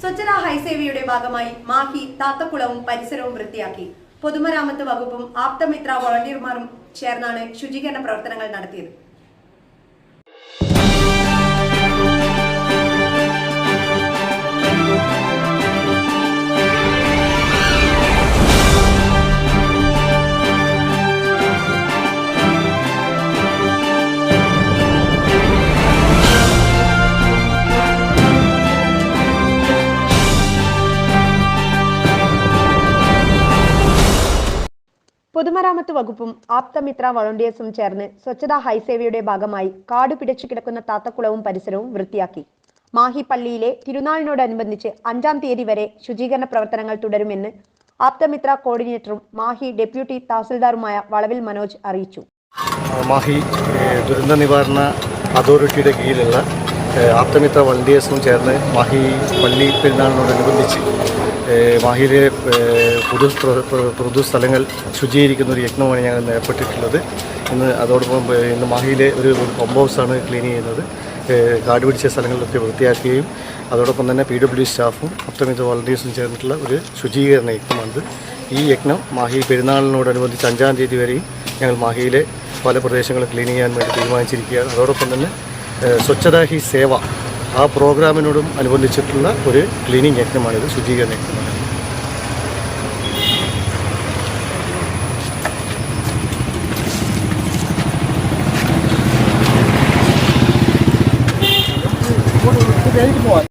സ്വച്ഛതാ ഹൈസേവയുടെ ഭാഗമായി മാഹി താത്തക്കുളവും പരിസരവും വൃത്തിയാക്കി. പൊതുമരാമത്ത് വകുപ്പും ആപ്തമിത്ര വോളണ്ടിയർമാരും ചേർന്നാണ് ശുചീകരണ പ്രവർത്തനങ്ങൾ നടത്തിയത്. പൊതുമരാമത്ത് വകുപ്പും ആപ്തമിത്ര വളണ്ടിയേഴ്സും ചേർന്ന് സ്വച്ഛതാ ഹൈസേവയുടെ ഭാഗമായി കാട് പിടിച്ചു കിടക്കുന്ന താത്തക്കുളവും പരിസരവും വൃത്തിയാക്കി. മാഹി പള്ളിയിലെ തിരുനാളിനോടനുബന്ധിച്ച് അഞ്ചാം തീയതി വരെ ശുചീകരണ പ്രവർത്തനങ്ങൾ തുടരുമെന്ന് ആപ്തമിത്ര കോർഡിനേറ്ററും മാഹി ഡെപ്യൂട്ടി തഹസിൽദാറുമായ വളവിൽ മനോജ് അറിയിച്ചു. മാഹി ദുരന്ത നിവാരണ അതോറിറ്റിയുടെ കീഴിലുള്ള ആപ്തമിത്ര വളണ്ടിയേഴ്സും ചേർന്ന് മാഹി പള്ളി പെരുന്നാളിനോടനുബന്ധിച്ച് മാഹിയിലെ പൊതു പൊതു സ്ഥലങ്ങൾ ശുചീകരിക്കുന്ന ഒരു യജ്ഞമാണ് ഞങ്ങൾ ഏർപ്പെട്ടിട്ടുള്ളത്. ഇന്ന് അതോടൊപ്പം ഇന്ന് മാഹിയിലെ ഒരു പമ്പ് ഹൗസാണ് ക്ലീൻ ചെയ്യുന്നത്. കാട് പിടിച്ച സ്ഥലങ്ങളിലൊക്കെ വൃത്തിയാക്കുകയും അതോടൊപ്പം തന്നെ പി ഡബ്ല്യു സ്റ്റാഫും ആപ്തമിത്ര വോളണ്ടിയേഴ്സും ചേർന്നിട്ടുള്ള ഒരു ശുചീകരണ യജ്ഞമാണിത്. ഈ യജ്ഞം മാഹി പെരുന്നാളിനോടനുബന്ധിച്ച് അഞ്ചാം തീയതി വരെയും ഞങ്ങൾ മാഹിയിലെ പല പ്രദേശങ്ങളും ക്ലീൻ ചെയ്യാൻ വേണ്ടി തീരുമാനിച്ചിരിക്കുകയാണ്. അതോടൊപ്പം തന്നെ സ്വച്ഛതാ ഹി സേവ ആ പ്രോഗ്രാമിനോടും അനുബന്ധിച്ചിട്ടുള്ള ഒരു ക്ലീനിങ് യജ്ഞമാണിത് ശുചീകരണ യജ്ഞമാണ്. പോവാൻ.